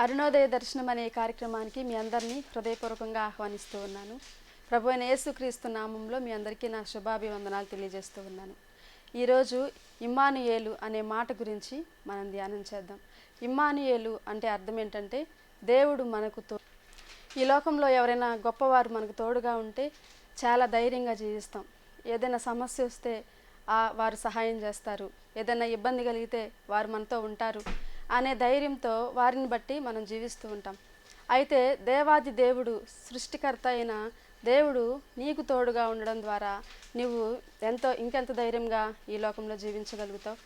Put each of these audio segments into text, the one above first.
అరుణోదయ దర్శనం అనే కార్యక్రమానికి మీ అందరినీ హృదయపూర్వకంగా ఆహ్వానిస్తూ ఉన్నాను. ప్రభు అయిన యేసుక్రీస్తు నామంలో మీ అందరికీ నా శుభాభివందనాలు తెలియజేస్తూ ఉన్నాను. ఈరోజు ఇమ్మానుయేలు అనే మాట గురించి మనం ధ్యానం చేద్దాం. ఇమ్మానుయేలు అంటే అర్థం ఏంటంటే దేవుడు మనకు తో ఈ లోకంలో ఎవరైనా గొప్పవారు మనకు తోడుగా ఉంటే చాలా ధైర్యంగా జీవిస్తాం. ఏదైనా సమస్య వస్తే ఆ వారు సహాయం చేస్తారు. ఏదైనా ఇబ్బంది కలిగితే వారు మనతో ఉంటారు. అనే ధైర్యంతో వారిని బట్టి మనం జీవిస్తూ ఉంటాం. అయితే దేవాది దేవుడు సృష్టికర్త అయిన దేవుడు నీకు తోడుగా ఉండడం ద్వారా నువ్వు ఎంతో ఇంకెంత ధైర్యంగా ఈ లోకంలో జీవించగలుగుతావు?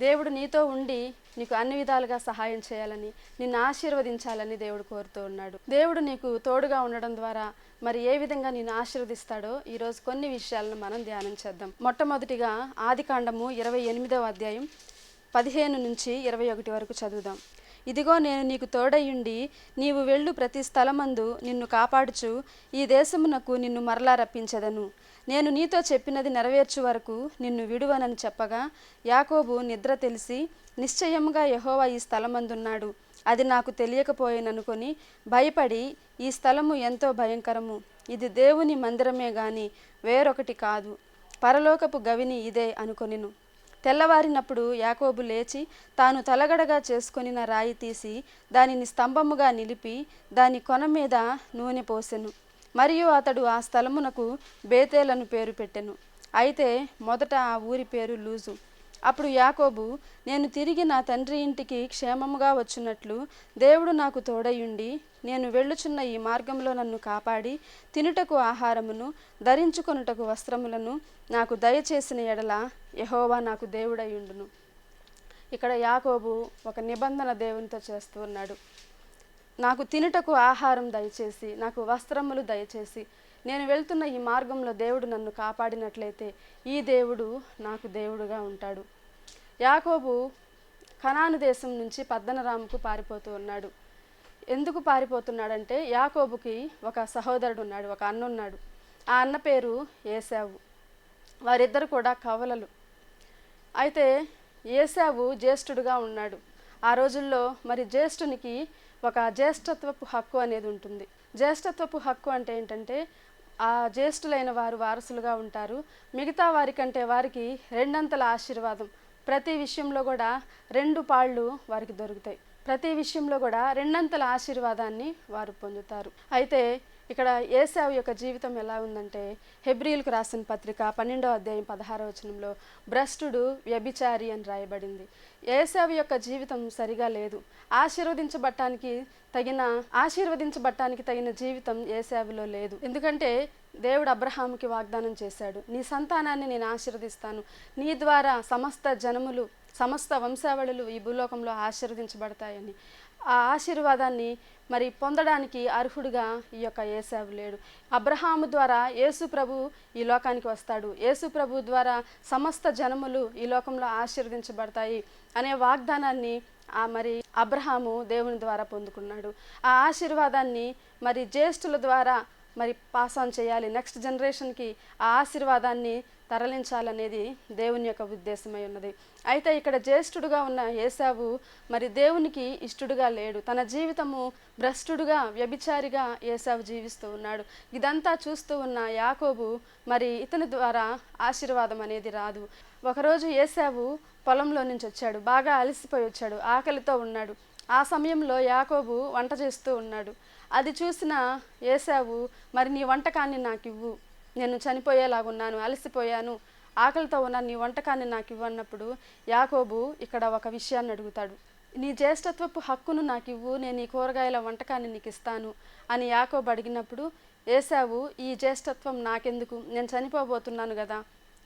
దేవుడు నీతో ఉండి నీకు అన్ని విధాలుగా సహాయం చేయాలని నిన్ను ఆశీర్వదించాలని దేవుడు కోరుతూ ఉన్నాడు. దేవుడు నీకు తోడుగా ఉండడం ద్వారా మరి ఏ విధంగా నేను ఆశీర్వదిస్తాడో ఈరోజు కొన్ని విషయాలను మనం ధ్యానం చేద్దాం. మొట్టమొదటిగా ఆదికాండము ఇరవై ఎనిమిదవ అధ్యాయం పదిహేను నుంచి ఇరవై ఒకటి వరకు చదువుదాం. ఇదిగో నేను నీకు తోడయుండి నీవు వెళ్ళు ప్రతి స్థలమందు నిన్ను కాపాడుచు ఈ దేశమునకు నిన్ను మరలా రప్పించదను. నేను నీతో చెప్పినది నెరవేర్చు వరకు నిన్ను విడువనని చెప్పగా యాకోబు నిద్ర తెలిసి నిశ్చయముగా యహోవా ఈ స్థలమందున్నాడు. అది నాకు తెలియకపోయేననుకొని భయపడి ఈ స్థలము ఎంతో భయంకరము. ఇది దేవుని మందిరమే గాని వేరొకటి కాదు. పరలోకపు గవిని ఇదే అనుకొనిను. తెల్లవారినప్పుడు యాకోబు లేచి తాను తలగడగా చేసుకొనిన రాయి తీసి దానిని స్తంభముగా నిలిపి దాని కొన మీద నూనె పోసెను. మరియు అతడు ఆ స్థలమునకు బేతేలను పేరు పెట్టెను. అయితే మొదట ఆ ఊరి పేరు లూజు. అప్పుడు యాకోబు నేను తిరిగి నా తండ్రి ఇంటికి క్షేమముగా వచ్చినట్లు దేవుడు నాకు తోడయుండి నేను వెళ్ళుచున్న ఈ మార్గంలో నన్ను కాపాడి తినుటకు ఆహారమును ధరించుకొనుటకు వస్త్రములను నాకు దయచేసిన ఎడల యహోవా నాకు దేవుడయుండును ఇక్కడ యాకోబు ఒక నిబంధన దేవునితో చేస్తూ ఉన్నాడు. నాకు తినుటకు ఆహారం దయచేసి నాకు వస్త్రములు దయచేసి నేను వెళ్తున్న ఈ మార్గంలో దేవుడు నన్ను కాపాడినట్లయితే ఈ దేవుడు నాకు దేవుడుగా ఉంటాడు. యాకోబు కనాను దేశం నుంచి పద్దనరాముకు పారిపోతూ ఉన్నాడు. ఎందుకు పారిపోతున్నాడంటే యాకోబుకి ఒక సహోదరుడు ఉన్నాడు ఒక అన్న ఉన్నాడు. ఆ అన్న పేరు ఏసావు వారిద్దరు కూడా కవలలు. అయితే ఏసావు జ్యేష్ఠుడుగా ఉన్నాడు. ఆ రోజుల్లో మరి జ్యేష్ఠునికి ఒక జ్యేష్ఠత్వపు హక్కు అనేది ఉంటుంది. జ్యేష్ఠత్వపు హక్కు అంటే ఏంటంటే ఆ జ్యేష్ఠులైన వారు వారసులుగా ఉంటారు. మిగతా వారికంటే వారికి రెండంతల ఆశీర్వాదం. ప్రతి విషయంలో కూడా రెండు పాళ్ళు వారికి దొరుకుతాయి. ప్రతి విషయంలో కూడా రెండంతల ఆశీర్వాదాన్ని వారు పొందుతారు. అయితే ఇక్కడ ఏసావు యొక్క జీవితం ఎలా ఉందంటే హెబ్రిల్కు రాసిన పత్రిక పన్నెండో అధ్యాయం పదహారో వచనంలో భ్రష్టుడు వ్యభిచారి అని రాయబడింది. ఏసావు యొక్క జీవితం సరిగా లేదు. ఆశీర్వదించబట్టానికి తగిన ఆశీర్వదించబట్టానికి తగిన జీవితం ఏసావులో లేదు. ఎందుకంటే దేవుడు అబ్రహాముకి వాగ్దానం చేశాడు నీ సంతానాన్ని నేను ఆశీర్వదిస్తాను. నీ ద్వారా సమస్త జనములు సమస్త వంశావళులు ఈ భూలోకంలో ఆశీర్వదించబడతాయని. ఆ ఆశీర్వాదాన్ని మరి పొందడానికి అర్హుడుగా ఈ యొక్క ఏసావు లేడు. అబ్రహాము ద్వారా యేసు ప్రభు ఈ లోకానికి వస్తాడు. యేసు ప్రభు ద్వారా సమస్త జనములు ఈ లోకంలో ఆశీర్వదించబడతాయి అనే వాగ్దానాన్ని ఆ మరి అబ్రహాము దేవుని ద్వారా పొందుకున్నాడు. ఆ ఆశీర్వాదాన్ని మరి జ్యేష్ఠుల ద్వారా మరి పాస్ ఆన్ చేయాలి. నెక్స్ట్ జనరేషన్కి ఆ ఆశీర్వాదాన్ని తరలించాలనేది దేవుని యొక్క ఉద్దేశమై ఉన్నది. అయితే ఇక్కడ జ్యేష్ఠుడుగా ఉన్న ఏసావు మరి దేవునికి ఇష్టడుగా లేడు. తన జీవితము భ్రష్టుడుగా వ్యభిచారిగా ఏసావు జీవిస్తూ ఉన్నాడు. ఇదంతా చూస్తూ ఉన్న యాకోబు మరి ఇతని ద్వారా ఆశీర్వాదం అనేది రాదు. ఒకరోజు ఏసావు పొలంలో నుంచి వచ్చాడు. బాగా అలసిపోయి వచ్చాడు. ఆకలితో ఉన్నాడు. ఆ సమయంలో యాకోబు వంట చేస్తూ ఉన్నాడు. అది చూసిన ఏసావు మరి నీ వంటకాన్ని నాకు ఇవ్వు నేను చనిపోయేలాగున్నాను అలసిపోయాను ఆకలితో ఉన్న నీ వంటకాన్ని నాకు ఇవ్వన్నప్పుడు యాకోబు ఇక్కడ ఒక విషయాన్ని అడుగుతాడు. నీ జ్యేష్ఠత్వపు హక్కును నాకు ఇవ్వు నేను ఈ కూరగాయల వంటకాన్ని నీకు ఇస్తాను అని యాకోబు అడిగినప్పుడు ఏసావు ఈ జ్యేష్ఠత్వం నాకెందుకు? నేను చనిపోబోతున్నాను కదా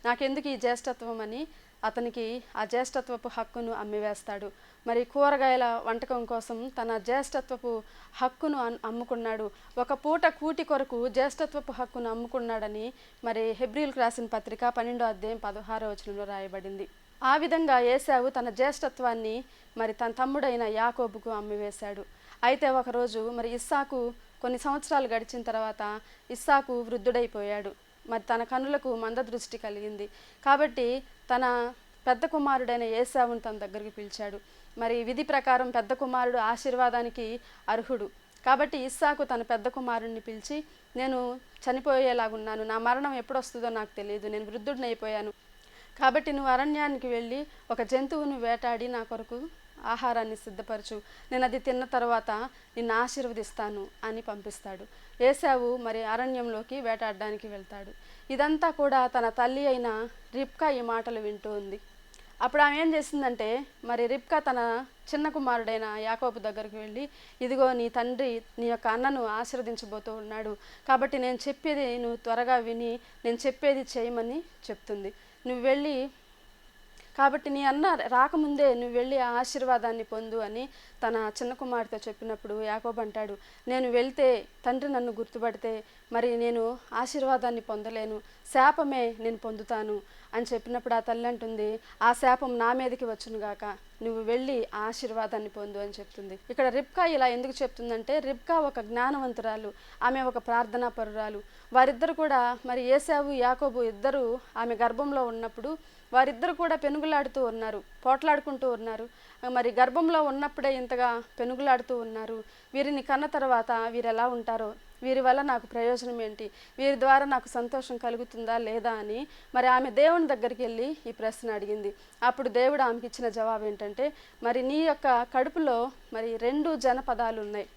నాకెందుకు ఈ జ్యేష్ఠత్వం అని అతనికి ఆ జ్యేష్ఠత్వపు హక్కును అమ్మివేస్తాడు. మరి కూరగాయల వంటకం కోసం తన జ్యేష్ఠత్వపు హక్కును అన్- అమ్ముకున్నాడు. ఒక పూట కూటి కొరకు జ్యేష్ఠత్వపు హక్కును అమ్ముకున్నాడని మరి హెబ్రిల్కు రాసిన పత్రిక పన్నెండో అధ్యాయం పదహారో వచనంలో రాయబడింది. ఆ విధంగా ఏసావు తన జ్యేష్ఠత్వాన్ని మరి తన తమ్ముడైన యాకోబుకు అమ్మివేశాడు. అయితే ఒకరోజు మరి ఇస్సాకు కొన్ని సంవత్సరాలు గడిచిన తర్వాత ఇస్సాకు వృద్ధుడైపోయాడు. మరి తన కనులకు మందదృష్టి కలిగింది. కాబట్టి తన పెద్ద కుమారుడైన ఏసావును తన దగ్గరికి పిలిచాడు. మరి విధి ప్రకారం పెద్ద కుమారుడు ఆశీర్వాదానికి అర్హుడు. కాబట్టి ఇస్సాకు తన పెద్ద కుమారుడిని పిలిచి నేను చనిపోయేలాగున్నాను. నా మరణం ఎప్పుడు వస్తుందో నాకు తెలియదు. నేను వృద్ధుడిని అయిపోయాను కాబట్టి నువ్వు అరణ్యానికి వెళ్ళి ఒక జంతువును వేటాడి నా కొరకు ఆహారాన్ని సిద్ధపరచు. నేను అది తిన్న తర్వాత నిన్ను ఆశీర్వదిస్తాను అని పంపిస్తాడు. ఏసావు మరి అరణ్యంలోకి వేటాడడానికి వెళ్తాడు. ఇదంతా కూడా తన తల్లి అయిన రిప్కా ఈ మాటలు వింటూ ఉంది. అప్పుడు ఆమె ఏం చేసిందంటే మరి రిప్కా తన చిన్న కుమారుడైన యాకోబు దగ్గరికి వెళ్ళి ఇదిగో నీ తండ్రి నీ యొక్క అన్నను ఆశీర్వదించబోతూ ఉన్నాడు. కాబట్టి నేను చెప్పేది నువ్వు త్వరగా విని నేను చెప్పేది చేయమని చెప్తుంది. నువ్వు వెళ్ళి కాబట్టి నీ అన్న రాకముందే నువ్వు వెళ్ళి ఆ ఆశీర్వాదాన్ని పొందు అని తన చిన్న కుమార్తె చెప్పినప్పుడు యాకోబ్ అంటాడు నేను వెళ్తే తండ్రి నన్ను గుర్తుపడితే మరి నేను ఆశీర్వాదాన్ని పొందలేను శాపమే నేను పొందుతాను అని చెప్పినప్పుడు ఆ తల్లి అంటుంది ఆ శాపం నా మీదకి వచ్చునుగాక నువ్వు వెళ్ళి ఆ ఆశీర్వాదాన్ని పొందు అని చెప్తుంది. ఇక్కడ రిబ్కా ఇలా ఎందుకు చెప్తుందంటే రిబ్కా ఒక జ్ఞానవంతురాలు ఆమె ఒక ప్రార్థనా పరురాలు వారిద్దరు కూడా మరి ఏసావు యాకోబు ఇద్దరు ఆమె గర్భంలో ఉన్నప్పుడు వారిద్దరు కూడా పెనుగులాడుతూ ఉన్నారు పోట్లాడుకుంటూ ఉన్నారు. మరి గర్భంలో ఉన్నప్పుడే ఇంతగా పెనుగులాడుతూ ఉన్నారు. వీరిని కన్న తర్వాత వీరు ఎలా ఉంటారో వీరి వల్ల నాకు ప్రయోజనం ఏంటి వీరి ద్వారా నాకు సంతోషం కలుగుతుందా లేదా అని మరి ఆమె దేవుని దగ్గరికి వెళ్ళి ఈ ప్రశ్న అడిగింది. అప్పుడు దేవుడు ఆమెకి ఇచ్చిన జవాబు ఏంటంటే మరి నీ యొక్క కడుపులో మరి రెండు జనపదాలు ఉన్నాయి.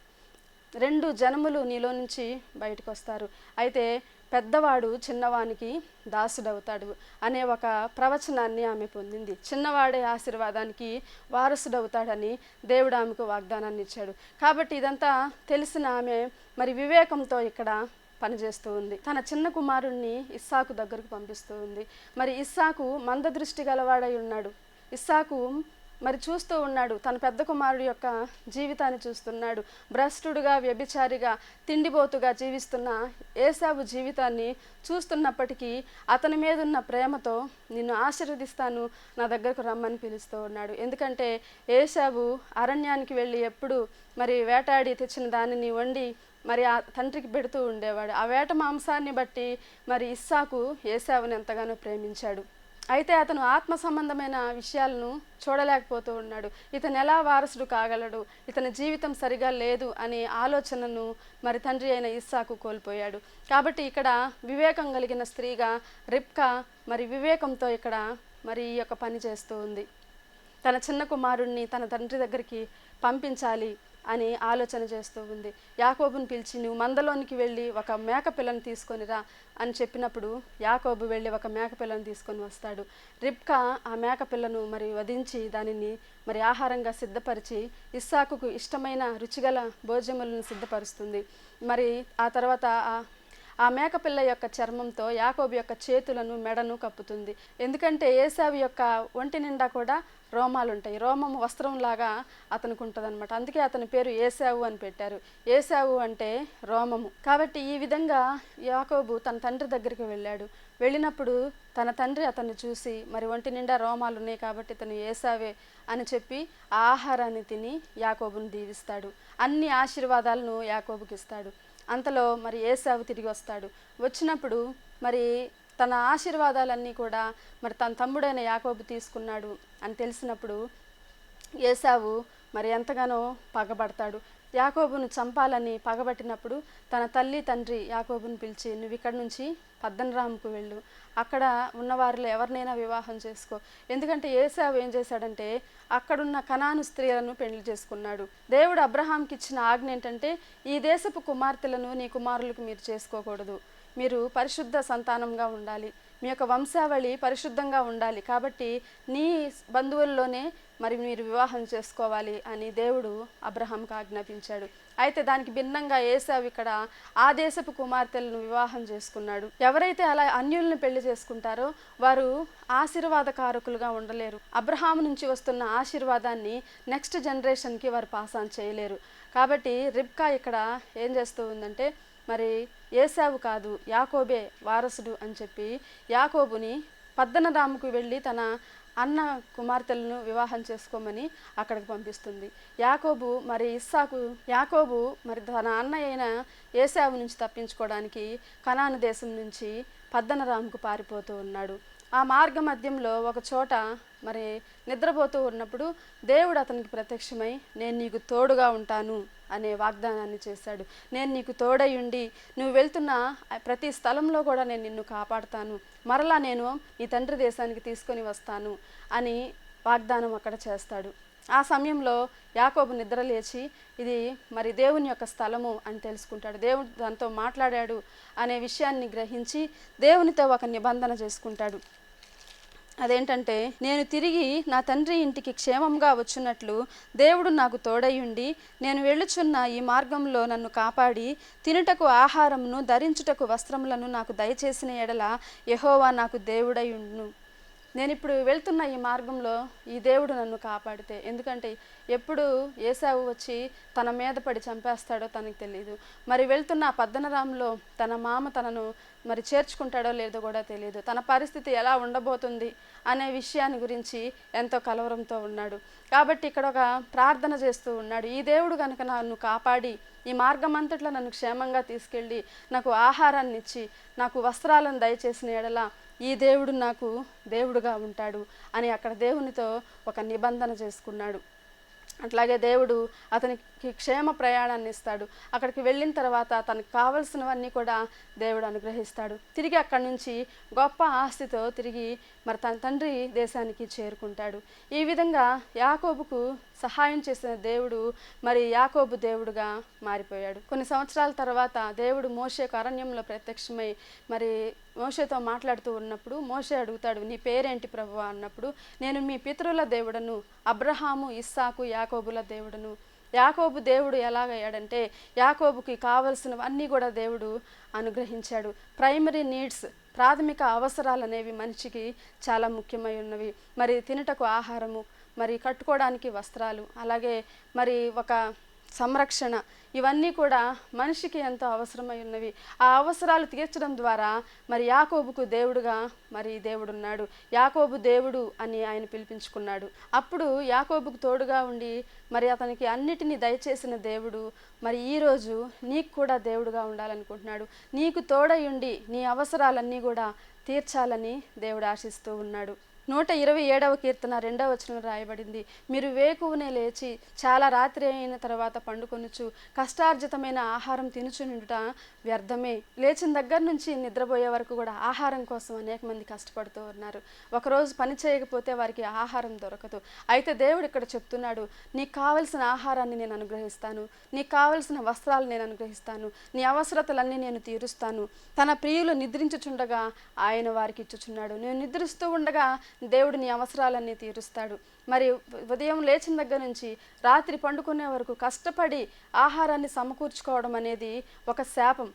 రెండు జనములు నీలో నుంచి బయటకు వస్తారు. అయితే పెద్దవాడు చిన్నవానికి దాసుడవుతాడు అనే ఒక ప్రవచనాన్ని ఆమె పొందింది. చిన్నవాడే ఆశీర్వాదానికి వారసుడవుతాడని దేవుడు ఆమెకు వాగ్దానాన్ని ఇచ్చాడు. కాబట్టి ఇదంతా తెలిసిన ఆమె మరి వివేకంతో ఇక్కడ పనిచేస్తూ ఉంది. తన చిన్న కుమారుణ్ణి ఇస్సాకు దగ్గరకు పంపిస్తూ ఉంది. మరి ఇస్సాకు మందదృష్టి గలవాడై ఉన్నాడు. ఇస్సాకు మరి చూస్తూ ఉన్నాడు. తన పెద్ద కుమారుడు యొక్క జీవితాన్ని చూస్తున్నాడు. భ్రష్టుడుగా వ్యభిచారిగా తిండిబోతుగా జీవిస్తున్న ఏసావు జీవితాన్ని చూస్తున్నప్పటికీ అతని మీద ఉన్న ప్రేమతో నిన్ను ఆశీర్వదిస్తాను నా దగ్గరకు రమ్మని పిలుస్తూ ఉన్నాడు. ఎందుకంటే ఏసావు అరణ్యానికి వెళ్ళి ఎప్పుడు మరి వేటాడి తెచ్చిన దానిని వండి మరి ఆ తండ్రికి పెడుతూ ఉండేవాడు. ఆ వేట మాంసాన్ని బట్టి మరి ఇస్సాకు ఏసావుని ఎంతగానో ప్రేమించాడు. అయితే అతను ఆత్మ సంబంధమైన విషయాలను చూడలేకపోతూ ఉన్నాడు. ఇతను ఎలా వారసుడు కాగలడు? ఇతని జీవితం సరిగా లేదు అనే ఆలోచనను మరి తండ్రి అయిన ఇస్సాకు కోల్పోయాడు. కాబట్టి ఇక్కడ వివేకం కలిగిన స్త్రీగా రిప్కా మరి వివేకంతో ఇక్కడ మరి ఈ యొక్క పని చేస్తూ ఉంది. తన చిన్న కుమారుణ్ణి తన తండ్రి దగ్గరికి పంపించాలి అని ఆలోచన చేస్తూ ఉంది. యాకోబుని పిలిచి నువ్వు మందలోనికి వెళ్ళి ఒక మేక పిల్లను తీసుకొని రా అని చెప్పినప్పుడు యాకోబు వెళ్ళి ఒక మేక పిల్లను తీసుకొని వస్తాడు. రిప్కా ఆ మేక పిల్లను మరి వధించి దానిని మరి ఆహారంగా సిద్ధపరిచి ఇస్సాకుకు ఇష్టమైన రుచిగల భోజనములను సిద్ధపరుస్తుంది. మరి ఆ తర్వాత ఆ ఆ మేకపిల్ల యొక్క చర్మంతో యాకోబు యొక్క చేతులను మెడను కప్పుతుంది. ఎందుకంటే ఏసావి యొక్క ఒంటి నిండా కూడా రోమాలు ఉంటాయి రోమం వస్త్రంలాగా అతనికి ఉంటుందన్నమాట అందుకే అతని పేరు ఏసావు అని పెట్టారు. ఏసావు అంటే రోమము. కాబట్టి ఈ విధంగా యాకోబు తన తండ్రి దగ్గరికి వెళ్ళాడు. వెళ్ళినప్పుడు తన తండ్రి అతన్ని చూసి మరి ఒంటి నిండా రోమాలు ఉన్నాయి కాబట్టి ఇతను ఏసావే అని చెప్పి ఆ ఆహారాన్ని తిని యాకోబుని దీవిస్తాడు. అన్ని ఆశీర్వాదాలను యాకోబుకి ఇస్తాడు అంతలో మరి ఏసావు తిరిగి వస్తాడు. వచ్చినప్పుడు మరి తన ఆశీర్వాదాలన్నీ కూడా మరి తన తమ్ముడైన యాకోబు తీసుకున్నాడు అని తెలిసినప్పుడు ఏసావు మరి ఎంతగానో పగబడతాడు. యాకోబును చంపాలని పగబట్టినప్పుడు తన తల్లి తండ్రి యాకోబుని పిలిచి నువ్వు ఇక్కడి నుంచి పద్దనరాముకు వెళ్ళు. అక్కడ ఉన్నవారిలో ఎవరినైనా వివాహం చేసుకో. ఎందుకంటే ఏసావు ఏం చేశాడంటే అక్కడున్న కనాను స్త్రీలను పెళ్ళి చేసుకున్నాడు. దేవుడు అబ్రహాంకి ఇచ్చిన ఆజ్ఞ ఏంటంటే ఈ దేశపు కుమార్తెలను నీ కుమారులకు మీరు చేసుకోకూడదు. మీరు పరిశుద్ధ సంతానంగా ఉండాలి. మీ యొక్క వంశావళి పరిశుద్ధంగా ఉండాలి. కాబట్టి నీ బంధువుల్లోనే మరి మీరు వివాహం చేసుకోవాలి అని దేవుడు అబ్రహాంకు ఆజ్ఞాపించాడు. అయితే దానికి భిన్నంగా ఏసావు ఇక్కడ ఆ దేశపు కుమార్తెలను వివాహం చేసుకున్నాడు. ఎవరైతే అలా అన్యులను పెళ్ళి చేసుకుంటారో వారు ఆశీర్వాదకారకులుగా ఉండలేరు. అబ్రహాం నుంచి వస్తున్న ఆశీర్వాదాన్ని నెక్స్ట్ జనరేషన్కి వారు పాస్ ఆన్ చేయలేరు. కాబట్టి రిబ్కా ఇక్కడ ఏం చేస్తూ ఉందంటే మరి ఏసావు కాదు యాకోబే వారసుడు అని చెప్పి యాకోబుని పద్దనరాముకు వెళ్ళి తన అన్న కుమార్తెలను వివాహం చేసుకోమని అక్కడికి పంపిస్తుంది. యాకోబు మరి ఇస్సాకు యాకోబు మరి తన అన్న అయిన ఏసావు నుంచి తప్పించుకోవడానికి కనాను దేశం నుంచి పద్దనరాముకు పారిపోతూ ఉన్నాడు. ఆ మార్గ మధ్యంలో ఒక చోట మరి నిద్రపోతూ ఉన్నప్పుడు దేవుడు అతనికి ప్రత్యక్షమై నేను నీకు తోడుగా ఉంటాను అనే వాగ్దానాన్ని చేశాడు. నేను నీకు తోడై ఉండి నువ్వు వెళ్తున్న ప్రతి స్థలంలో కూడా నేను నిన్ను కాపాడుతాను. మరలా నేను నీ తండ్రి దేశానికి తీసుకొని వస్తాను అని వాగ్దానం అక్కడ చేస్తాడు. ఆ సమయంలో యాకోబు నిద్ర లేచి ఇది మరి దేవుని యొక్క స్థలము అని తెలుసుకుంటాడు. దేవుడు దాంతో మాట్లాడాడు అనే విషయాన్ని గ్రహించి దేవునితో ఒక నిబంధన చేసుకుంటాడు. అదేంటంటే నేను తిరిగి నా తండ్రి ఇంటికి క్షేమంగా వచ్చినట్లు దేవుడు నాకు తోడయ్యుండి నేను వెళ్ళుచున్న ఈ మార్గంలో నన్ను కాపాడి తినుటకు ఆహారమును ధరించుటకు వస్త్రములను నాకు దయచేసిన ఎడల యహోవా నాకు దేవుడయ్యుండును. నేను ఇప్పుడు వెళ్తున్న ఈ మార్గంలో ఈ దేవుడు నన్ను కాపాడితే ఎందుకంటే ఎప్పుడు ఏసావు వచ్చి తన మీద పడి చంపేస్తాడో తనకు తెలియదు మరి వెళ్తున్న పద్దనరాంలో తన మామ తనను మరి చేర్చుకుంటాడో లేదో కూడా తెలియదు తన పరిస్థితి ఎలా ఉండబోతుంది? అనే విషయాన్ని గురించి ఎంతో కలవరంతో ఉన్నాడు. కాబట్టి ఇక్కడ ఒక ప్రార్థన చేస్తూ ఉన్నాడు. ఈ దేవుడు కనుక నన్ను కాపాడి ఈ మార్గం అంతట్లో నన్ను క్షేమంగా తీసుకెళ్ళి నాకు ఆహారాన్ని ఇచ్చి నాకు వస్త్రాలను దయచేసిన ఎడల ఈ దేవుడు నాకు దేవుడుగా ఉంటాడు అని అక్కడ దేవునితో ఒక నిబంధన చేసుకున్నాడు. అట్లాగే దేవుడు అతనికి క్షేమ ప్రయాణాన్ని ఇస్తాడు. అక్కడికి వెళ్ళిన తర్వాత తనకు కావలసినవన్నీ కూడా దేవుడు అనుగ్రహిస్తాడు. తిరిగి అక్కడి నుంచి గొప్ప ఆస్తితో తిరిగి మరి తన తండ్రి దేశానికి చేరుకుంటాడు. ఈ విధంగా యాకోబుకు సహాయం చేసిన దేవుడు మరి యాకోబు దేవుడుగా మారిపోయాడు. కొన్ని సంవత్సరాల తర్వాత దేవుడు మోషేకు అరణ్యంలో ప్రత్యక్షమై మరి మోషేతో మాట్లాడుతూ ఉన్నప్పుడు మోషే అడుగుతాడు నీ పేరేంటి ప్రభు అన్నప్పుడు నేను మీ పితరుల దేవుడను అబ్రహాము ఇస్సాకు యాకోబుల దేవుడను యాకోబు దేవుడు ఎలాగయ్యాడంటే యాకోబుకి కావలసినవన్నీ కూడా దేవుడు అనుగ్రహించాడు. ప్రైమరీ నీడ్స్ ప్రాథమిక అవసరాలు అనేవి మనిషికి చాలా ముఖ్యమై ఉన్నవి. మరి తినుటకు ఆహారము మరి కట్టుకోవడానికి వస్త్రాలు అలాగే మరి ఒక సంరక్షణ ఇవన్నీ కూడా మనిషికి ఎంతో అవసరమై ఉన్నవి. ఆ అవసరాలు తీర్చడం ద్వారా మరి యాకోబుకు దేవుడుగా మరి దేవుడున్నాడు. యాకోబు దేవుడు అని ఆయన పిలిపించుకున్నాడు. అప్పుడు యాకోబుకు తోడుగా ఉండి మరి అతనికి అన్నిటినీ దయచేసిన దేవుడు మరి ఈరోజు నీకు కూడా దేవుడుగా ఉండాలనుకుంటున్నాడు. నీకు తోడై ఉండి నీ అవసరాలన్నీ కూడా తీర్చాలని దేవుడు ఆశిస్తూ ఉన్నాడు. నూట ఇరవై ఏడవ కీర్తన రెండవ వచనంలో రాయబడింది. మీరు వేకువనే లేచి చాలా రాత్రి అయిన తర్వాత పండుకొనుచు కష్టార్జితమైన ఆహారం తినుచు నిండుట వ్యర్థమే. లేచిన దగ్గర నుంచి నిద్రపోయే వరకు కూడా ఆహారం కోసం అనేక మంది కష్టపడుతూ ఉన్నారు. ఒకరోజు పని చేయకపోతే వారికి ఆహారం దొరకదు. అయితే దేవుడు ఇక్కడ చెప్తున్నాడు నీకు కావలసిన ఆహారాన్ని నేను అనుగ్రహిస్తాను. నీకు కావలసిన వస్త్రాలు నేను అనుగ్రహిస్తాను. నీ అవసరతలన్నీ నేను తీరుస్తాను. తన ప్రియులు నిద్రించుచుండగా ఆయన వారికి ఇచ్చుచున్నాడు. నేను నిద్రిస్తూ ఉండగా దేవుడు నీ అవసరాలన్నీ తీరుస్తాడు. మరి ఉదయం లేచిన దగ్గర నుంచి రాత్రి పండుకునే వరకు కష్టపడి ఆహారాన్ని సమకూర్చుకోవడం అనేది ఒక శాపం.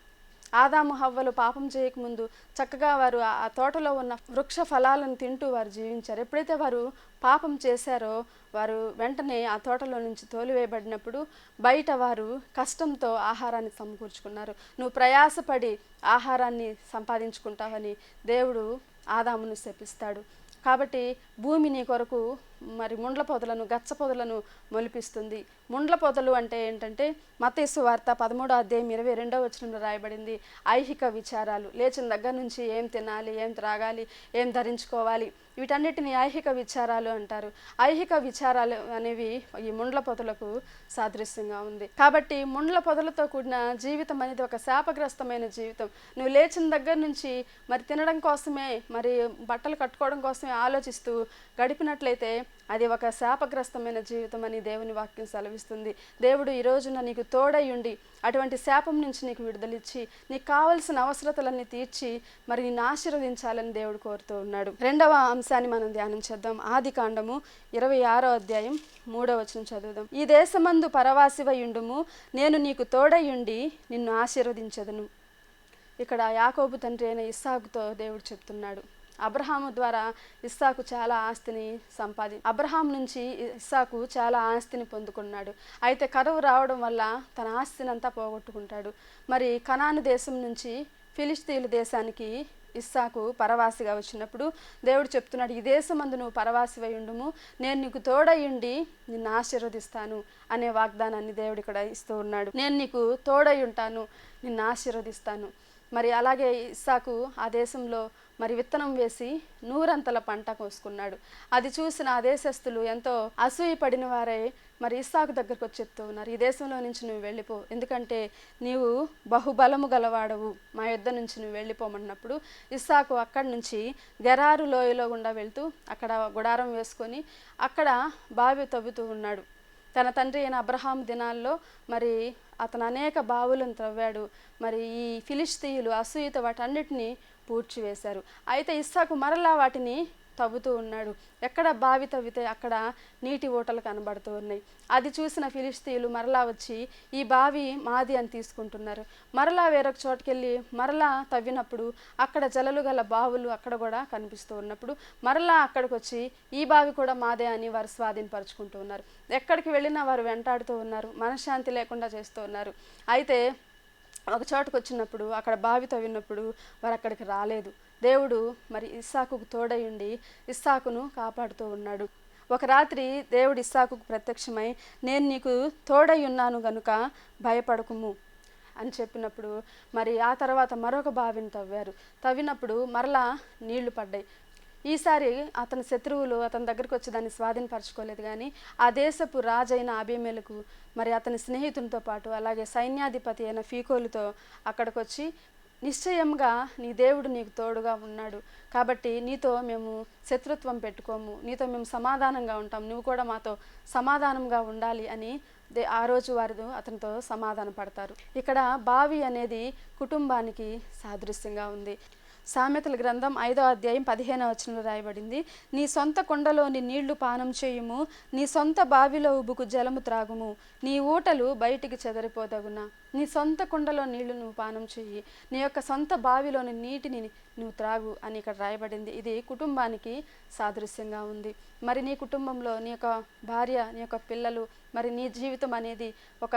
ఆదాము హవ్వలు పాపం చేయకముందు చక్కగా వారు ఆ తోటలో ఉన్న వృక్ష ఫలాలను తింటూ వారు జీవించారు. ఎప్పుడైతే వారు పాపం చేశారో వారు వెంటనే ఆ తోటలో నుంచి తోలివేయబడినప్పుడు బయట వారు కష్టంతో ఆహారాన్ని సమకూర్చుకున్నారు. నువ్వు ప్రయాసపడి ఆహారాన్ని సంపాదించుకుంటావని దేవుడు ఆదామును శపిస్తాడు. కాబట్టి భూమి నీ కొరకు మరి ముండ్ల పొదలను గచ్చ పొదలను మొలిపిస్తుంది. ముండ్ల పొదలు అంటే ఏంటంటే మతేసు వార్త పదమూడో అధ్యాయం ఇరవై రెండో వచనంలో రాయబడింది. ఐహిక విచారాలు. లేచిన దగ్గర నుంచి ఏం తినాలి ఏం త్రాగాలి ఏం ధరించుకోవాలి? వీటన్నిటిని ఐహిక విచారాలు అంటారు. ఐహిక విచారాలు అనేవి ఈ ముండ్ల పొదలకు సాదృశ్యంగా ఉంది. కాబట్టి ముండ్ల పొదలతో కూడిన జీవితం అనేది ఒక శాపగ్రస్తమైన జీవితం. నువ్వు లేచిన దగ్గర నుంచి మరి తినడం కోసమే మరి బట్టలు కట్టుకోవడం కోసమే ఆలోచిస్తూ గడిపినట్లయితే అది ఒక శాపగ్రస్తమైన జీవితం అని దేవుని వాక్యం సెలవిస్తుంది. దేవుడు ఈ రోజున నీకు తోడై ఉండి అటువంటి శాపం నుంచి నీకు విడుదలిచ్చి నీకు కావలసిన అవసరతలన్నీ తీర్చి మరి నిన్ను ఆశీర్వదించాలని దేవుడు కోరుతూ ఉన్నాడు. రెండవ అంశాన్ని మనం ధ్యానం చేద్దాం. ఆది కాండము ఇరవై ఆరో అధ్యాయం మూడవ వచనం చదువుదాం. ఈ దేశమందు పరవాసివయుండుము నేను నీకు తోడయుండి నిన్ను ఆశీర్వదించదును. ఇక్కడ యాకోబు తండ్రి అయిన ఇస్సాకుతో దేవుడు చెప్తున్నాడు. అబ్రహాము ద్వారా ఇస్సాకు చాలా ఆస్తిని సంపాది అబ్రహాం నుంచి ఇస్సాకు చాలా ఆస్తిని పొందుకున్నాడు. అయితే కరువు రావడం వల్ల తన ఆస్తిని అంతా పోగొట్టుకుంటాడు. మరి కనాను దేశం నుంచి ఫిలిస్తీన్ల దేశానికి ఇస్సాకు పరవాసిగా వచ్చినప్పుడు దేవుడు చెప్తున్నాడు ఈ దేశమందు నువ్వు పరవాసివై ఉండుము. నేను నీకు తోడయుండి నిన్ను ఆశీర్వదిస్తాను అనే వాగ్దానాన్ని దేవుడు ఇక్కడ ఇస్తూ ఉన్నాడు. నేను నీకు తోడై ఉంటాను నిన్ను ఆశీర్వదిస్తాను. మరి అలాగే ఇస్సాకు ఆ దేశంలో మరి విత్తనం వేసి నూరంతల పంట కోసుకున్నాడు. అది చూసిన ఆ దేశస్తులు ఎంతో అసూయ పడిన వారే మరి ఇస్సాకు దగ్గరకు వచ్చి చెప్తూ ఉన్నారు ఈ దేశంలో నుంచి నువ్వు వెళ్ళిపో ఎందుకంటే నీవు బహుబలము గలవాడవు. మా యుద్ధ నుంచి నువ్వు వెళ్ళిపోమన్నప్పుడు ఇస్సాకు అక్కడి నుంచి గెరారు లోయలో గుండా వెళ్తూ అక్కడ గుడారం వేసుకొని అక్కడ బావి తవ్వుతూ ఉన్నాడు. తన తండ్రి అయిన అబ్రహాం దినాల్లో మరి అతను అనేక బావులను త్రవ్వాడు. మరి ఈ ఫిలిస్తీయులు అసూయత వాటన్నిటిని పూడ్చివేశారు. అయితే ఇస్సాకు మరలా వాటిని తవ్వుతూ ఉన్నాడు. ఎక్కడ బావి తవ్వితే అక్కడ నీటి ఓటలు కనబడుతూ ఉన్నాయి. అది చూసిన ఫిలిస్తీయులు మరలా వచ్చి ఈ బావి మాది అని తీసుకుంటున్నారు. మరలా వేరొక చోటుకెళ్ళి మరలా తవ్వినప్పుడు అక్కడ జలలు గల బావులు అక్కడ కూడా కనిపిస్తూ ఉన్నప్పుడు మరలా అక్కడికి వచ్చి ఈ బావి కూడా మాదే అని వారు స్వాధీనపరుచుకుంటూ ఉన్నారు. ఎక్కడికి వెళ్ళినా వారు వెంటాడుతూ ఉన్నారు. మనశ్శాంతి లేకుండా చేస్తూ ఉన్నారు. అయితే ఒక చోటుకు వచ్చినప్పుడు అక్కడ బావి తవ్వినప్పుడు వారు అక్కడికి రాలేదు. దేవుడు మరి ఇస్సాకుకు తోడై ఉండి ఇస్సాకును కాపాడుతూ ఉన్నాడు. ఒక రాత్రి దేవుడు ఇస్సాకుకు ప్రత్యక్షమై నేను నీకు తోడై ఉన్నాను గనుక భయపడకుము అని చెప్పినప్పుడు మరి ఆ తర్వాత మరొక బావిని తవ్వారు. తవ్వినప్పుడు మరలా నీళ్ళు పడ్డాయి. ఈసారి అతని శత్రువులు అతని దగ్గరికి వచ్చి దాన్ని స్వాధీనపరచుకోలేదు కానీ ఆ దేశపు రాజైన అభిమేలకు మరి అతని స్నేహితునితో పాటు అలాగే సైన్యాధిపతి అయిన ఫీకోలుతో అక్కడికి వచ్చి నిశ్చయంగా నీ దేవుడు నీకు తోడుగా ఉన్నాడు. కాబట్టి నీతో మేము శత్రుత్వం పెట్టుకోము. నీతో మేము సమాధానంగా ఉంటాం నువ్వు కూడా మాతో సమాధానంగా ఉండాలి అని దే ఆ రోజు వారు అతనితో సమాధాన పడతారు ఇక్కడ బావి అనేది కుటుంబానికి సాదృశ్యంగా ఉంది. సామెతల గ్రంథం ఐదో అధ్యాయం పదిహేనవ వచనంలో రాయబడింది. నీ సొంత కొండలోని నీళ్ళు పానం చేయుము నీ సొంత బావిలో ఉబుకు జలము త్రాగుము నీ ఊటలు బయటికి చెదరిపోదగున. నీ సొంత కుండలో నీళ్ళు నువ్వు పానం చెయ్యి నీ యొక్క సొంత బావిలోని నీటిని నువ్వు త్రాగు అని ఇక్కడ రాయబడింది. ఇది కుటుంబానికి సాదృశ్యంగా ఉంది. మరి నీ కుటుంబంలో నీ యొక్క భార్య నీ యొక్క పిల్లలు మరి నీ జీవితం అనేది ఒక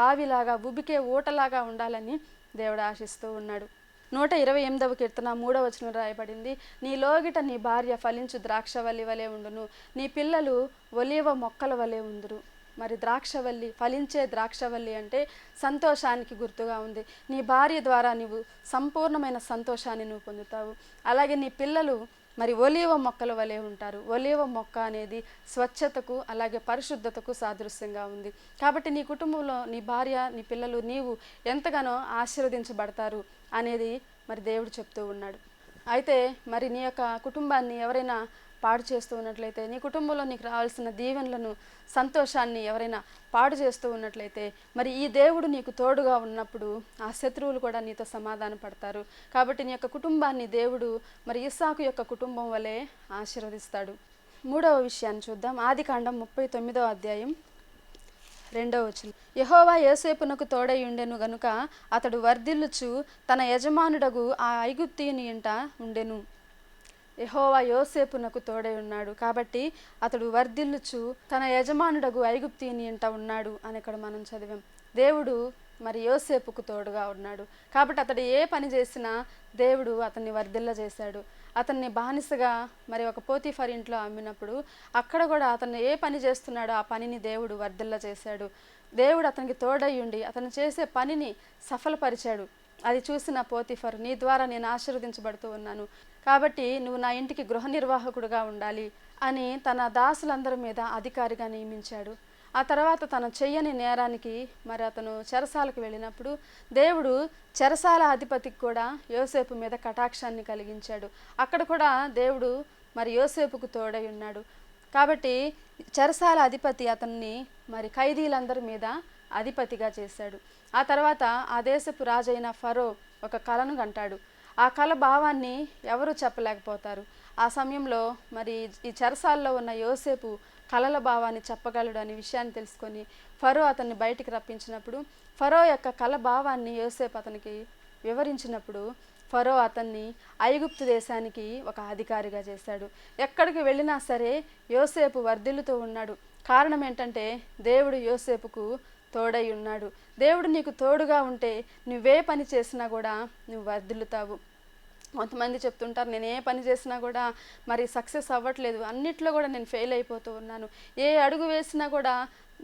బావిలాగా ఉబికే ఊటలాగా ఉండాలని దేవుడు ఆశిస్తూ ఉన్నాడు. నూట ఇరవై ఎనిమిదవ కీర్తన మూడవ వచనం రాయబడింది. నీ లోగిట నీ భార్య ఫలించు ద్రాక్షవల్లి వలె ఉండును. నీ పిల్లలు ఒలివ మొక్కల వలె ఉందురు. మరి ద్రాక్షవల్లి ఫలించే ద్రాక్షవల్లి అంటే సంతోషానికి గుర్తుగా ఉంది. నీ భార్య ద్వారా నీవు సంపూర్ణమైన సంతోషాన్ని నువ్వు పొందుతావు. అలాగే నీ పిల్లలు మరి ఒలివ మొక్కల వలె ఉంటారు. ఒలివ మొక్క అనేది స్వచ్ఛతకు అలాగే పరిశుద్ధతకు సాదృశ్యంగా ఉంది. కాబట్టి నీ కుటుంబంలో నీ భార్య నీ పిల్లలు నీవు ఎంతగానో ఆశీర్వదించబడతారు. అనేది మరి దేవుడు చెప్తూ ఉన్నాడు. అయితే మరి నీ యొక్క కుటుంబాన్ని ఎవరైనా పాడు చేస్తూ ఉన్నట్లయితే నీ కుటుంబంలో నీకు రావాల్సిన దీవెనలను సంతోషాన్ని ఎవరైనా పాడు చేస్తూ ఉన్నట్లయితే మరి ఈ దేవుడు నీకు తోడుగా ఉన్నప్పుడు ఆ శత్రువులు కూడా నీతో సమాధాన పడతారు. కాబట్టి నీ యొక్క కుటుంబాన్ని దేవుడు మరి ఇస్సాకు యొక్క కుటుంబం వలె ఆశీర్వదిస్తాడు. మూడవ విషయాన్ని చూద్దాం. ఆది కాండం ముప్పై తొమ్మిదవ అధ్యాయం రెండవ వచనం. యహోవా యోసేపునకు తోడై ఉండెను గనుక అతడు వర్ధిల్లుచు తన యజమానుడగు ఆ ఐగుప్తియుని ఇంట ఉండెను. యహోవా యోసేపునకు తోడై ఉన్నాడు కాబట్టి అతడు వర్ధిల్లుచు తన యజమానుడగు ఐగుప్తిని ఇంట ఉన్నాడు అని ఇక్కడ మనం చదివాం. దేవుడు మరి యోసేపుకు తోడుగా ఉన్నాడు. కాబట్టి అతడు ఏ పని చేసినా దేవుడు అతన్ని వర్ధిల్ల చేశాడు అతన్ని బానిసగా మరి ఒక పోతిఫర్ ఇంట్లో అమ్మినప్పుడు అక్కడ కూడా అతను ఏ పని చేస్తున్నాడో ఆ పనిని దేవుడు వర్ధిల్ల చేశాడు. దేవుడు అతనికి తోడయ్యుండి అతను చేసే పనిని సఫలపరిచాడు. అది చూసిన పోతిఫర్ నీ ద్వారా నేను ఆశీర్వదించబడుతూ ఉన్నాను. కాబట్టి నువ్వు నా ఇంటికి గృహ నిర్వాహకుడుగా ఉండాలి అని తన దాసులందరి మీద అధికారిగా నియమించాడు. ఆ తర్వాత తన చెయ్యని నేరానికి మరి అతను చెరసాలకు వెళ్ళినప్పుడు దేవుడు చెరసాల అధిపతికి కూడా యోసేపు మీద కటాక్షాన్ని కలిగించాడు. అక్కడ కూడా దేవుడు మరి యోసేపుకు తోడై ఉన్నాడు. కాబట్టి చెరసాల అధిపతి అతన్ని మరి ఖైదీలందరి మీద అధిపతిగా చేశాడు. ఆ తర్వాత ఆ దేశపు రాజైన ఫరో ఒక కలను కంటాడు. ఆ కళ భావాన్ని ఎవరు చెప్పలేకపోతారు. ఆ సమయంలో మరి ఈ చెరసాల్లో ఉన్న యోసేపు కళల భావాన్ని చెప్పగలడు అనే విషయాన్ని తెలుసుకొని ఫరో అతన్ని బయటికి రప్పించినప్పుడు ఫరో యొక్క కళ భావాన్ని యోసేపు అతనికి వివరించినప్పుడు ఫరో అతన్ని ఐగుప్తు దేశానికి ఒక అధికారిగా చేశాడు. ఎక్కడికి వెళ్ళినా సరే యోసేపు వర్ధిల్లుతూ ఉన్నాడు. కారణం ఏంటంటే దేవుడు యోసేపుకు తోడై ఉన్నాడు. దేవుడు నీకు తోడుగా ఉంటే నువ్వే పని చేసినా కూడా నువ్వు వర్ధిల్లుతావు. కొంతమంది చెప్తుంటారు నేను ఏ పని చేసినా కూడా మరి సక్సెస్ అవ్వట్లేదు. అన్నిట్లో కూడా నేను ఫెయిల్ అయిపోతూ ఉన్నాను. ఏ అడుగు వేసినా కూడా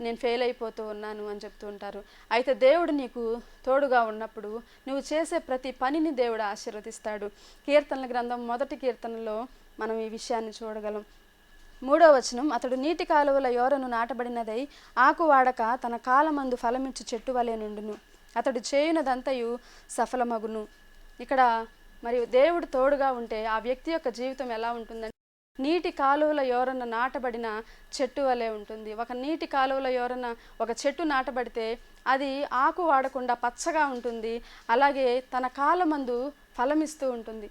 నేను ఫెయిల్ అయిపోతూ ఉన్నాను అని చెప్తూ ఉంటారు అయితే దేవుడు నీకు తోడుగా ఉన్నప్పుడు నువ్వు చేసే ప్రతి పనిని దేవుడు ఆశీర్వదిస్తాడు. కీర్తనల గ్రంథం మొదటి కీర్తనలో మనం ఈ విషయాన్ని చూడగలం. మూడో వచనం అతడు నీటి కాలువల యోరను నాటబడినదై ఆకు వాడక తన కాలమందు ఫలమిచ్చు చెట్టు వలె నుండును. అతడు చేయునదంతయు సఫలమగును. ఇక్కడ మరియు దేవుడు తోడుగా ఉంటే ఆ వ్యక్తి యొక్క జీవితం ఎలా ఉంటుందంటే నీటి కాలువల యోరన నాటబడిన చెట్టు వలె ఉంటుంది. ఒక నీటి కాలువల యోరన ఒక చెట్టు నాటబడితే అది ఆకు వాడకుండా పచ్చగా ఉంటుంది. అలాగే తన కాలమందు ఫలమిస్తూ ఉంటుంది.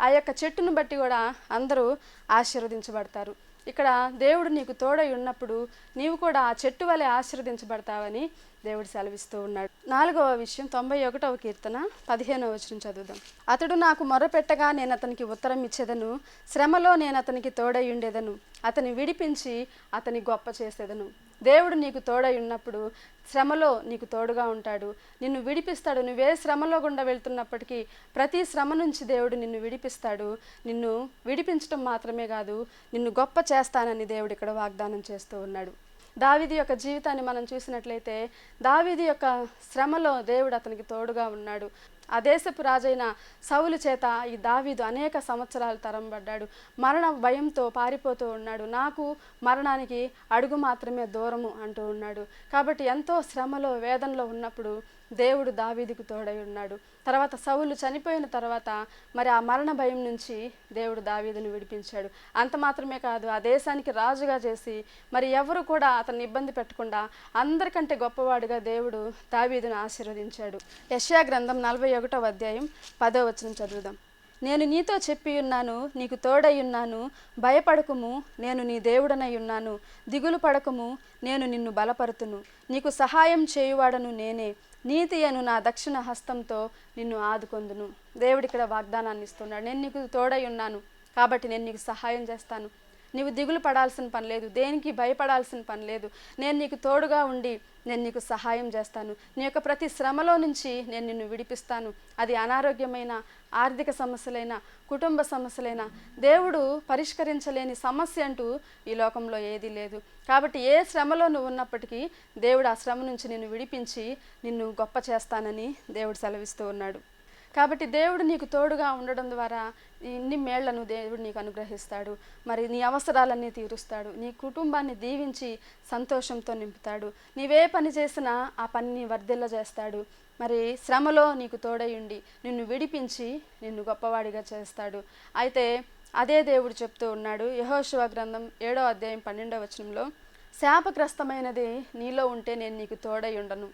ఆ యొక్క చెట్టును బట్టి కూడా అందరూ ఆశీర్వదించబడతారు. ఇక్కడ దేవుడు నీకు తోడై ఉన్నప్పుడు నీవు కూడా ఆ చెట్టు వలె ఆశీర్వదించబడతావని దేవుడు సెలవిస్తూ ఉన్నాడు. నాలుగవ విషయం తొంభై ఒకటవ కీర్తన పదిహేనవ వచనం చదువుదాం. అతడు నాకు మొరపెట్టగా నేను అతనికి ఉత్తరం ఇచ్చేదను శ్రమలో నేను అతనికి తోడై ఉండేదను అతని విడిపించి అతని గొప్ప చేసేదను. దేవుడు నీకు తోడై ఉన్నప్పుడు శ్రమలో నీకు తోడుగా ఉంటాడు. నిన్ను విడిపిస్తాడు. నువ్వే శ్రమలో గుండా వెళ్తున్నప్పటికీ ప్రతి శ్రమ నుంచి దేవుడు నిన్ను విడిపిస్తాడు. నిన్ను విడిపించడం మాత్రమే కాదు నిన్ను గొప్ప చేస్తానని దేవుడు ఇక్కడ వాగ్దానం చేస్తూ ఉన్నాడు. దావిది యొక్క జీవితాన్ని మనం చూసినట్లయితే దావిది యొక్క శ్రమలో దేవుడు అతనికి తోడుగా ఉన్నాడు. ఆ దేశపు రాజైన సౌలు చేత ఈ దావీదు అనేక సంవత్సరాలు తరంబడ్డాడు. మరణ భయంతో పారిపోతూ ఉన్నాడు. నాకు మరణానికి అడుగు మాత్రమే దూరము అంటూ ఉన్నాడు. కాబట్టి ఎంతో శ్రమలో వేదనలో ఉన్నప్పుడు దేవుడు దావీదుకు తోడై ఉన్నాడు. తర్వాత సౌలు చనిపోయిన తర్వాత మరి ఆ మరణ భయం నుంచి దేవుడు దావీదును విడిపించాడు. అంత మాత్రమే కాదు ఆ దేశానికి రాజుగా చేసి మరి ఎవరు కూడా అతన్ని ఇబ్బంది పెట్టకుండా అందరికంటే గొప్పవాడుగా దేవుడు దావీదును ఆశీర్వదించాడు. యష్యా గ్రంథం నలభై ఒకటవ అధ్యాయం పదో వచనం చదువుదాం. నేను నీతో చెప్పి ఉన్నాను నీకు తోడై ఉన్నాను భయపడకుము నేను నీ దేవుడనై ఉన్నాను దిగులు పడకము నేను నిన్ను బలపరుతును. నీకు సహాయం చేయువాడను నేనే. నీతి అను నా దక్షిణ హస్తంతో నిన్ను ఆదుకొందును. దేవుడు ఇక్కడ వాగ్దానాన్ని ఇస్తున్నాడు. నేను నీకు తోడై ఉన్నాను. కాబట్టి నేను నీకు సహాయం చేస్తాను. నీవు దిగులు పడాల్సిన పని లేదు దేనికి భయపడాల్సిన పని లేదు. నేను నీకు తోడుగా ఉండి నేను నీకు సహాయం చేస్తాను. నీ యొక్క ప్రతి శ్రమలో నుంచి నేను నిన్ను విడిపిస్తాను. అది అనారోగ్యమైన ఆర్థిక సమస్యలైన కుటుంబ సమస్యలైన దేవుడు పరిష్కరించలేని సమస్య అంటూ ఈ లోకంలో ఏదీ లేదు. కాబట్టి ఏ శ్రమలో నువ్వు ఉన్నప్పటికీ దేవుడు ఆ శ్రమ నుంచి నిన్ను విడిపించి నిన్ను గొప్ప చేస్తానని దేవుడు సెలవిస్తూ ఉన్నాడు. కాబట్టి దేవుడు నీకు తోడుగా ఉండడం ద్వారా ఇన్ని మేళ్ళను దేవుడు నీకు అనుగ్రహిస్తాడు. మరి నీ అవసరాలన్నీ తీరుస్తాడు. నీ కుటుంబాన్ని దీవించి సంతోషంతో నింపుతాడు. నీవే పని చేసినా ఆ పనిని వర్ధిల్ల చేస్తాడు మరి శ్రమలో నీకు తోడై ఉండి నిన్ను విడిపించి నిన్ను గొప్పవాడిగా చేస్తాడు. అయితే అదే దేవుడు చెప్తూ ఉన్నాడు. యహోశివ గ్రంథం ఏడో అధ్యాయం పన్నెండవ వచనంలో శాపగ్రస్తమైనది నీలో ఉంటే నేను నీకు తోడై ఉండను.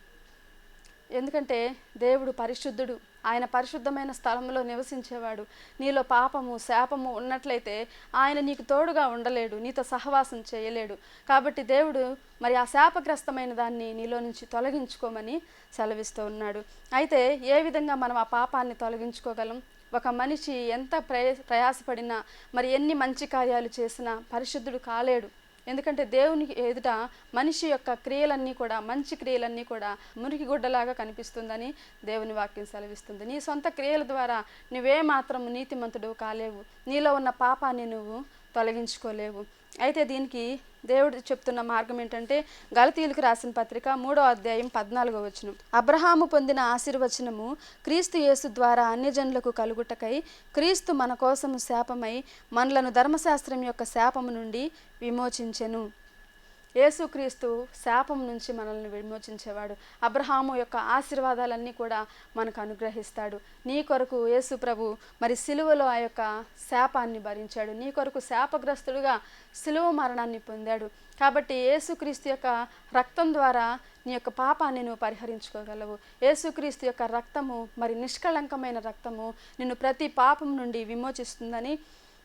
ఎందుకంటే దేవుడు పరిశుద్ధుడు. ఆయన పరిశుద్ధమైన స్థలంలో నివసించేవాడు. నీలో పాపము శాపము ఉన్నట్లయితే ఆయన నీకు తోడుగా ఉండలేడు నీతో సహవాసం చేయలేడు. కాబట్టి దేవుడు మరి ఆ శాపగ్రస్తమైన దాన్ని నీలో నుంచి తొలగించుకోమని సెలవిస్తూ ఉన్నాడు. అయితే ఏ విధంగా మనం ఆ పాపాన్ని తొలగించుకోగలం? ఒక మనిషి ఎంత ప్రయ ప్రయాసపడినా మరి ఎన్ని మంచి కార్యాలు చేసినా పరిశుద్ధుడు కాలేడు. ఎందుకంటే దేవునికి ఎదుట మనిషి యొక్క క్రియలన్నీ కూడా మంచి క్రియలన్నీ కూడా మురికి గుడ్డలాగా కనిపిస్తుందని దేవుని వాక్యం సెలవిస్తుంది. నీ సొంత క్రియల ద్వారా నువ్వే మాత్రం నీతిమంతుడు కాలేవు. నీలో ఉన్న పాపాన్ని నువ్వు తొలగించుకోలేవు. అయితే దీనికి దేవుడు చెప్తున్న మార్గం ఏంటంటే గలతీయులకు రాసిన పత్రిక మూడో అధ్యాయం పద్నాలుగో వచనం. అబ్రహాము పొందిన ఆశీర్వచనము క్రీస్తు యేసు ద్వారా అన్యజనులకు కలుగుటకై క్రీస్తు మన కోసము శాపమై మనలను ధర్మశాస్త్రం యొక్క శాపము నుండి విమోచించెను. యేసుక్రీస్తు శాపం నుంచి మనల్ని విమోచించేవాడు. అబ్రహాము యొక్క ఆశీర్వాదాలన్నీ కూడా మనకు అనుగ్రహిస్తాడు. నీ కొరకు యేసు ప్రభు మరి సిలువలో ఆ యొక్క శాపాన్ని భరించాడు. నీ కొరకు శాపగ్రస్తుడుగా సిలువ మరణాన్ని పొందాడు. కాబట్టి యేసుక్రీస్తు యొక్క రక్తం ద్వారా నీ యొక్క పాపాన్ని నువ్వు పరిహరించుకోగలవు. యేసుక్రీస్తు యొక్క రక్తము మరి నిష్కళంకమైన రక్తము నిన్ను ప్రతి పాపం నుండి విమోచిస్తుందని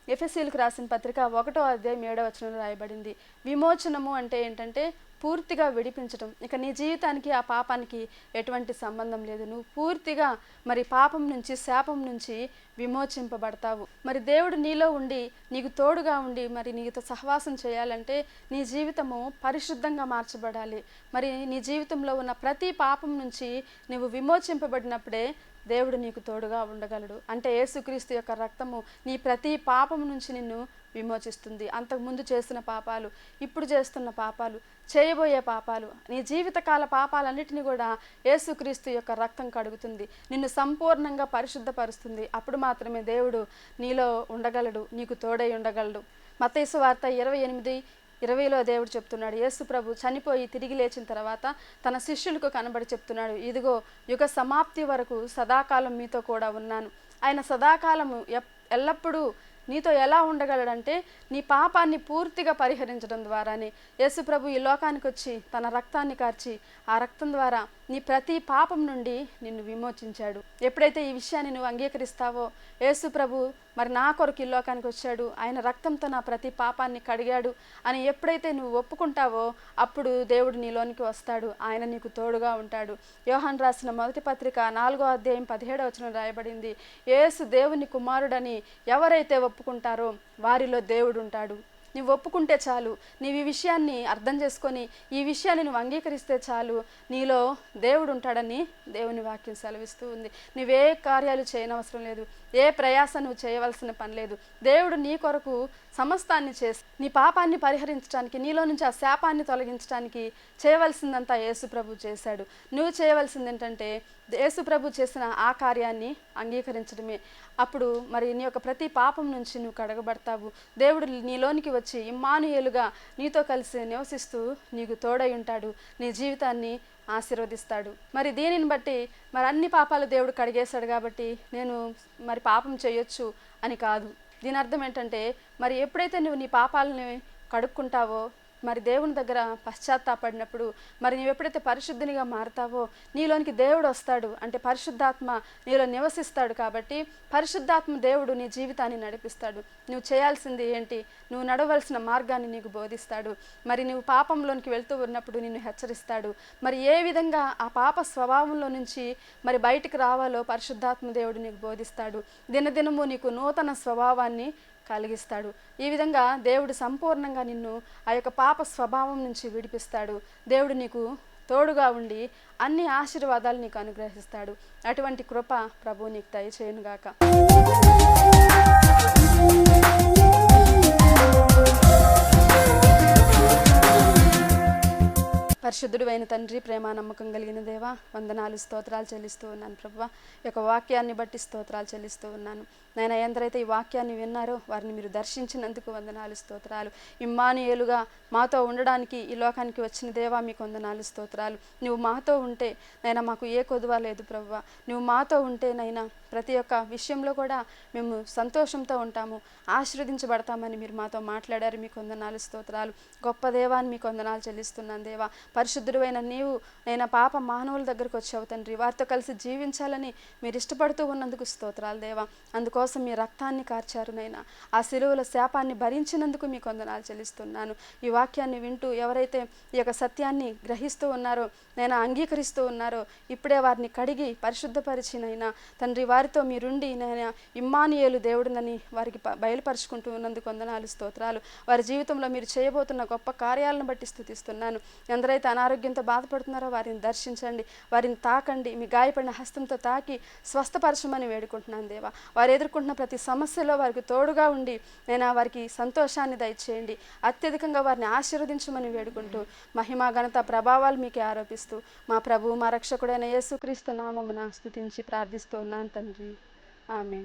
ఎఫ్ఎస్సీలకు రాసిన పత్రిక ఒకటో అధ్యాయం ఏడో వచనంలో రాయబడింది. విమోచనము అంటే ఏంటంటే పూర్తిగా విడిపించడం ఇక నీ జీవితానికి ఆ పాపానికి ఎటువంటి సంబంధం లేదు. నువ్వు పూర్తిగా మరి పాపం నుంచి శాపం నుంచి విమోచింపబడతావు. మరి దేవుడు నీలో ఉండి నీకు తోడుగా ఉండి మరి నీతో సహవాసం చేయాలంటే నీ జీవితము పరిశుద్ధంగా మార్చబడాలి. మరి నీ జీవితంలో ఉన్న ప్రతి పాపం నుంచి నువ్వు విమోచింపబడినప్పుడే దేవుడు నీకు తోడుగా ఉండగలడు. అంటే యేసుక్రీస్తు యొక్క రక్తము నీ ప్రతి పాపం నుంచి నిన్ను విమోచిస్తుంది. అంతకుముందు చేసిన పాపాలు ఇప్పుడు చేస్తున్న పాపాలు చేయబోయే పాపాలు నీ జీవితకాల పాపాలన్నిటిని కూడా యేసుక్రీస్తు యొక్క రక్తం కడుగుతుంది. నిన్ను సంపూర్ణంగా పరిశుద్ధపరుస్తుంది. అప్పుడు మాత్రమే దేవుడు నీలో ఉండగలడు నీకు తోడై ఉండగలడు. మతేసు వార్త ఇరవై ఎనిమిది ఇరవైలో దేవుడు చెప్తున్నాడు యేసు ప్రభు చనిపోయి తిరిగి లేచిన తర్వాత తన శిష్యులకు కనబడి చెప్తున్నాడు ఇదిగో యుగ సమాప్తి వరకు సదాకాలం మీతో కూడా ఉన్నాను. ఆయన సదాకాలము ఎ ఎల్లప్పుడూ నీతో ఎలా ఉండగలడంటే నీ పాపాన్ని పూర్తిగా పరిహరించడం ద్వారానే. యేసు ప్రభు ఈ లోకానికి వచ్చి తన రక్తాన్ని కార్చి ఆ రక్తం ద్వారా నీ ప్రతి పాపం నుండి నిన్ను విమోచించాడు. ఎప్పుడైతే ఈ విషయాన్ని నువ్వు అంగీకరిస్తావో యేసు ప్రభు మరి నా కొరకు ఈ లోకానికి వచ్చాడు. ఆయన రక్తంతో నా ప్రతి పాపాన్ని కడిగాడు అని ఎప్పుడైతే నువ్వు ఒప్పుకుంటావో అప్పుడు దేవుడు నీలోనికి వస్తాడు. ఆయన నీకు తోడుగా ఉంటాడు. యోహాన్ రాసిన మొదటి పత్రిక నాలుగో అధ్యాయం పదిహేడవ వచనం రాయబడింది. యేసు దేవుని కుమారుడని ఎవరైతే ఒప్పుకుంటారో వారిలో దేవుడు ఉంటాడు. నువ్వు ఒప్పుకుంటే చాలు. నీవు ఈ విషయాన్ని అర్థం చేసుకొని ఈ విషయాన్ని నువ్వు అంగీకరిస్తే చాలు. నీలో దేవుడు ఉంటాడని దేవుని వాక్యం సెలవిస్తూ ఉంది. నువ్వే కార్యాలు చేయనవసరం లేదు. ఏ ప్రయాస నువ్వు చేయవలసిన పని లేదు. దేవుడు నీ కొరకు సమస్తాన్ని చేసి నీ పాపాన్ని పరిహరించడానికి నీలో నుంచి ఆ శాపాన్ని తొలగించడానికి చేయవలసిందంతా యేసుప్రభు చేశాడు. నువ్వు చేయవలసింది ఏంటంటే యేసుప్రభు చేసిన ఆ కార్యాన్ని అంగీకరించడమే. అప్పుడు మరి నీ యొక్క ప్రతి పాపం నుంచి నువ్వు కడగబడతావు. దేవుడు నీలోనికి వచ్చి ఇమ్మానుయేలుగా నీతో కలిసి నివసిస్తూ నీకు తోడై ఉంటాడు. నీ జీవితాన్ని ఆశీర్వదిస్తాడు. మరి దీనిని బట్టి మరి అన్ని పాపాలు దేవుడు కడిగేశాడు కాబట్టి నేను మరి పాపం చేయొచ్చు అని కాదు. దీని అర్థం ఏంటంటే మరి ఎప్పుడైతే నువ్వు నీ పాపాలని కడుక్కుంటావో మరి దేవుని దగ్గర పశ్చాత్తాపడినప్పుడు మరి నీవు ఎప్పుడైతే పరిశుద్ధినిగా మారుతావో నీలోనికి దేవుడు వస్తాడు. అంటే పరిశుద్ధాత్మ నీలో నివసిస్తాడు కాబట్టి పరిశుద్ధాత్మ దేవుడు నీ జీవితాన్ని నడిపిస్తాడు. నువ్వు చేయాల్సింది ఏంటి? నువ్వు నడవలసిన మార్గాన్ని నీకు బోధిస్తాడు. మరి నువ్వు పాపంలోనికి వెళ్తూ ఉన్నప్పుడు నిన్ను హెచ్చరిస్తాడు. మరి ఏ విధంగా ఆ పాప స్వభావంలో నుంచి మరి బయటికి రావాలో పరిశుద్ధాత్మ దేవుడు నీకు బోధిస్తాడు. దినదినము నీకు నూతన స్వభావాన్ని కలిగిస్తాడు. ఈ విధంగా దేవుడు సంపూర్ణంగా నిన్ను ఆ యొక్క పాప స్వభావం నుంచి విడిపిస్తాడు. దేవుడు నీకు తోడుగా ఉండి అన్ని ఆశీర్వాదాలు నీకు అనుగ్రహిస్తాడు. అటువంటి కృప ప్రభు నీకు దయచేయునుగాక పరిశుద్ధుడు అయిన తండ్రి ప్రేమ నమ్మకం కలిగిన దేవా వందనాలు స్తోత్రాలు చెల్లిస్తూ ఉన్నాను ప్రభు యొక్క వాక్యాన్ని బట్టి స్తోత్రాలు చెల్లిస్తూ ఉన్నాను. నాయన ఎందరైతే ఈ వాక్యాన్ని విన్నారో వారిని మీరు దర్శించినందుకు వందనాలు స్తోత్రాలు. ఇమ్మానుయేలుగా మాతో ఉండడానికి ఈ లోకానికి వచ్చిన దేవా మీకు వందనాలు స్తోత్రాలు. నువ్వు మాతో ఉంటే నైనా మాకు ఏ కొదువ లేదు ప్రభువ నువ్వు మాతో ఉంటే నైనా ప్రతి ఒక్క విషయంలో కూడా మేము సంతోషంతో ఉంటాము. ఆశీర్వదించబడతామని మీరు మాతో మాట్లాడారు. మీకు వందనాలు స్తోత్రాలు. గొప్ప దేవాన్ని మీకు వందనాలు చెల్లిస్తున్నాను దేవా. పరిశుద్ధుడైన నీవు నేను పాప మానవుల దగ్గరకు వచ్చావు తండ్రి. వారితో కలిసి జీవించాలని మీరు ఇష్టపడుతూ ఉన్నందుకు స్తోత్రాలు దేవా. అందుకోసం కోసం మీ రక్తాన్ని కార్చారు నైనా. ఆ సిలువల శాపాన్ని భరించినందుకు మీ కొందనాలు చెల్లిస్తున్నాను. ఈ వాక్యాన్ని వింటూ ఎవరైతే ఈ యొక్క సత్యాన్ని గ్రహిస్తూ ఉన్నారో నైనా అంగీకరిస్తూ ఉన్నారో ఇప్పుడే వారిని కడిగి పరిశుద్ధపరిచినైనా తండ్రి వారితో మీరుండి నైనా ఇమ్మానియేలు దేవుడినని వారికి బయలుపరుచుకుంటూ ఉన్నందుకు వందనాలు స్తోత్రాలు. వారి జీవితంలో మీరు చేయబోతున్న గొప్ప కార్యాలను బట్టి స్థుతిస్తున్నాను. ఎందరైతే అనారోగ్యంతో బాధపడుతున్నారో వారిని దర్శించండి. వారిని తాకండి. మీ గాయపడిన హస్తంతో తాకి స్వస్థపరచమని వేడుకుంటున్నాను దేవా. వారు ఎదుర్కొంటున్న ప్రతి సమస్యలో వారికి తోడుగా ఉండి నేను వారికి సంతోషాన్ని దయచేయండి. అత్యధికంగా వారిని ఆశీర్వదించమని వేడుకుంటూ మహిమా ఘనత ప్రభావాలు మీకే ఆరోపిస్తూ మా ప్రభు మా రక్షకుడైన యేసుక్రీస్తు నామమున స్థుతించి ప్రార్థిస్తూ ఉన్నాను తండ్రి. ఆమె